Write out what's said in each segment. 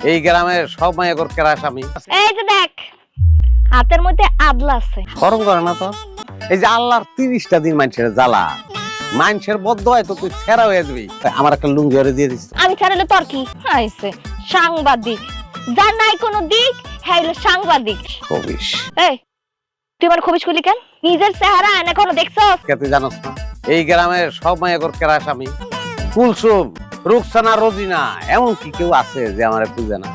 এই গ্রামের সব মায়াগর কেরাস আমি। এই যে দেখ হাতের মধ্যে আদলা আছে। শরম করে না তো। এই যে আল্লাহর তিরিশটা দিন মানুষের জ্বালা। মানুষের বদ্ধ হয় তো তুই ছেড়া হয়ে যাবি। আমার একটা লুঙ্গি ওরে দিয়ে দিস। আমি ছাড়ালে তোর কি আইছে সাংবাদিক। যার নাই কোনো দিক হ্যাঁ সাংবাদিক। কবিস এই তুই আমার খবিস খুলি কেন? নিজের চেহারা এনে কোনো দেখছস? কে তুই জানোস না? এই গ্রামের সব মায়াগর কেরাস আমি। কুলসুম রুকসানা রোজিনা এমন কি কেউ আছে যে আমার খুঁজে না?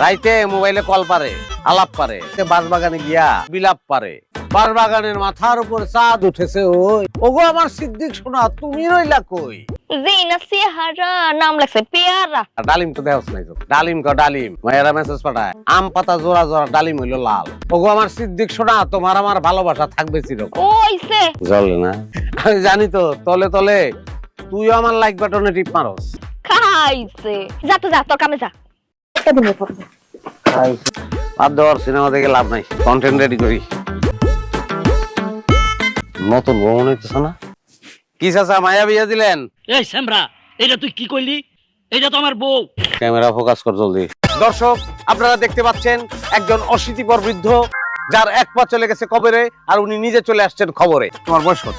রাইতে মোবাইলে কল পারে আলাপ পারে বাসবাগানে গিয়া বিলাপ পারে। বাসবাগানের মাথার উপর চাঁদ উঠেছে ওই। ওগো আমার সিদ্দিক শোনা তুমি রইলা কই? জিনা চেহারা নাম লাগছে পেয়ারা। ডালিম তো দেহস নাই ডালিম ক ডালিম। মায়েরা মেসেজ পাঠায় আম পাতা জোড়া জোড়া ডালিম হইল লাল। ওগো আমার সিদ্দিক শোনা তোমার আমার ভালোবাসা থাকবে চিরকাল। ওইছে জলে না? আমি জানি তো তলে তলে তুইও আমার লাইক বাটনে টিপ মারস। খাইছে। যা তো যা তোর কামে যা। আর দেওয়ার সিনেমা দেখে লাভ নাই। কন্টেন্ট রেডি করি। নতুন ভ্রমণ হইতেছে না? কি চাচা মায়া বিয়া দিলেন? এই শ্যামরা এটা তুই কি করলি এটা তো আমার বউ। ক্যামেরা ফোকাস কর জলদি। দর্শক আপনারা দেখতে পাচ্ছেন একজন অশীতিপর বৃদ্ধ যার এক পা চলে গেছে কবরে আর উনি নিজে চলে আসছেন খবরে। তোমার বয়স কত?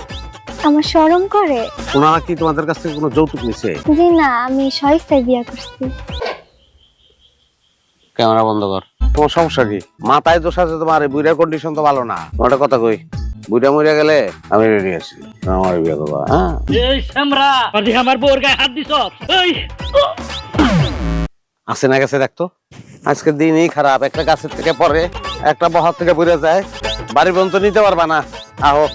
আমার শরম করে। ওনারা কি তোমাদের কাছ থেকে কোনো যৌতুক নিছে? জি না আমি সহিস্তায় বিয়া করছি। ক্যামেরা বন্ধ কর। তোমার সমস্যা কি? মাথায় দোষ আছে তোমার এই বুড়ার কন্ডিশন তো ভালো না। কথা কই বুড়া মরিয়া গেলে আমি রেডি আছি। আমার বিয়ে করবা হ্যাঁ? এই শ্যামরা আমার বউর গায়ে হাত দিছ এই! আছে না গেছে দেখতো? আজকের দিনই খারাপ একটা গাছের থেকে পরে একটা বহার থেকে বুড়ে যায়। বাড়ি পর্যন্ত নিতে পারবা না। আহো।